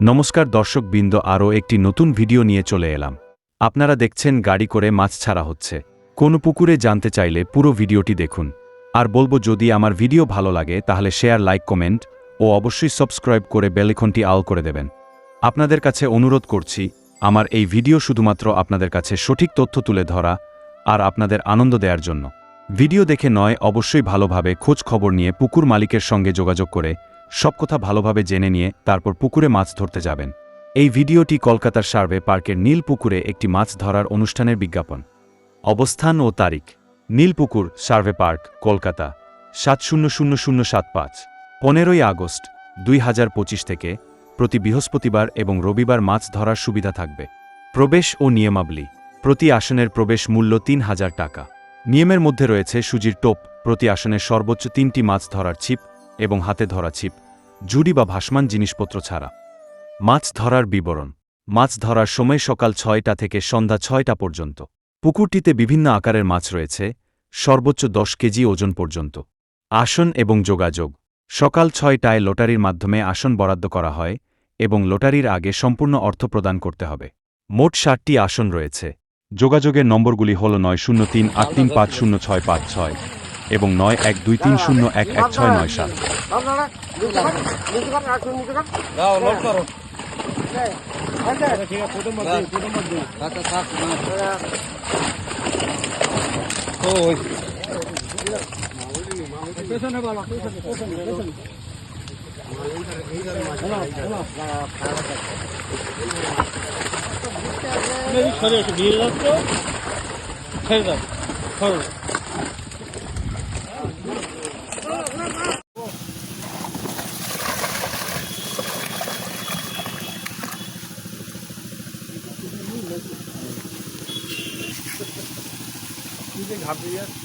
নমস্কার দর্শক বৃন্দ আরও একটি নতুন ভিডিও নিয়ে চলে এলাম। আপনারা দেখছেন গাড়ি করে মাছ ছাড়া হচ্ছে। কোন পুকুরে জানতে চাইলে পুরো ভিডিওটি দেখুন। আর বলব, যদি আমার ভিডিও ভালো লাগে, তাহলে শেয়ার, লাইক, কমেন্ট ও অবশ্যই সাবস্ক্রাইব করে বেলেখনটি আল করে দেবেন। আপনাদের কাছে অনুরোধ করছি, আমার এই ভিডিও শুধুমাত্র আপনাদের কাছে সঠিক তথ্য তুলে ধরা আর আপনাদের আনন্দ দেওয়ার জন্য। ভিডিও দেখে নয়, অবশ্যই ভালোভাবে খোঁজ খবর নিয়ে পুকুর মালিকের সঙ্গে যোগাযোগ করে সব কথা ভালোভাবে জেনে নিয়ে তারপর পুকুরে মাছ ধরতে যাবেন। এই ভিডিওটি কলকাতার সার্ভে পার্কের নীল পুকুরে একটি মাছ ধরার অনুষ্ঠানের বিজ্ঞাপন। অবস্থান ও তারিখ। Nilpukur survey park, Kolkata. সাত শূন্য শূন্য শূন্য সাত পাঁচ। পনেরোই আগস্ট, দুই হাজার পঁচিশ থেকে প্রতি বৃহস্পতিবার এবং রবিবার মাছ ধরার সুবিধা থাকবে। প্রবেশ ও নিয়মাবলী। প্রতি আসনের প্রবেশ মূল্য তিন হাজার টাকা। নিয়মের মধ্যে রয়েছে সুজির টোপ। প্রতি আসনের সর্বোচ্চ তিনটি মাছ ধরার ছিপ এবং হাতে ধরা ছিপ, জুড়ি বা ভাসমান জিনিসপত্র ছাড়া। মাছ ধরার বিবরণ। মাছ ধরার সময় সকাল ছয়টা থেকে সন্ধ্যা ছয়টা পর্যন্ত। পুকুরটিতে বিভিন্ন আকারের মাছ রয়েছে, সর্বোচ্চ দশ কেজি ওজন পর্যন্ত। আসন এবং যোগাযোগ। সকাল ছয়টায় লটারির মাধ্যমে আসন বরাদ্দ করা হয় এবং লটারির আগে সম্পূর্ণ অর্থ প্রদান করতে হবে। মোট ষাটটি আসন রয়েছে। যোগাযোগের নম্বরগুলি হল নয় শূন্য তিন আট তিন পাঁচ শূন্য ছয় পাঁচ ছয়। এবং নয় এক দুই তিন শূন্য এক এক ছয় নয় সাত। পারেন আসুন নিতে পারেন দাও করো ঠিক আছে প্রথম মধ্যে প্রথম মধ্যে আচ্ছা থাক ও ওই পেছনে বলো পেছনে পেছনে পেছনে সরে একটু ভিড় যাচ্ছ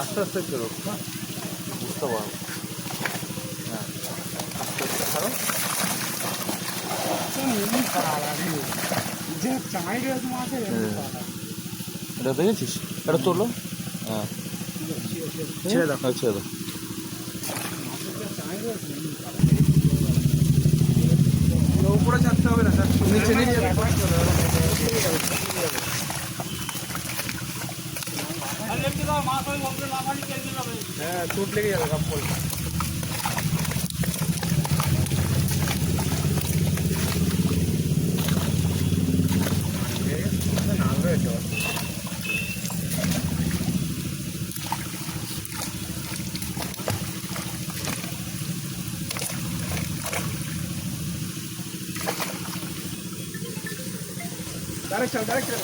আস্তে আস্তে করো হ্যাঁ? বুঝতে পারো হ্যাঁ আস্তে আস্তে ছাড়ো। যে তোমাকে এটা দেখেছিস? এটা তোলো। হ্যাঁ। ছেড়ে দাও। হ্যাঁ ছেড়ে দাও। উপরে চাপতে হবে না স্যার। নিচে নিচে। হ্যাঁ চোট লেগে যাবে কাপ করে ডাইরেক্ট চল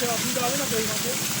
ডাইরেক্ট চল হ্যালো মাসে অসুবিধা হবে না তো এই মাসে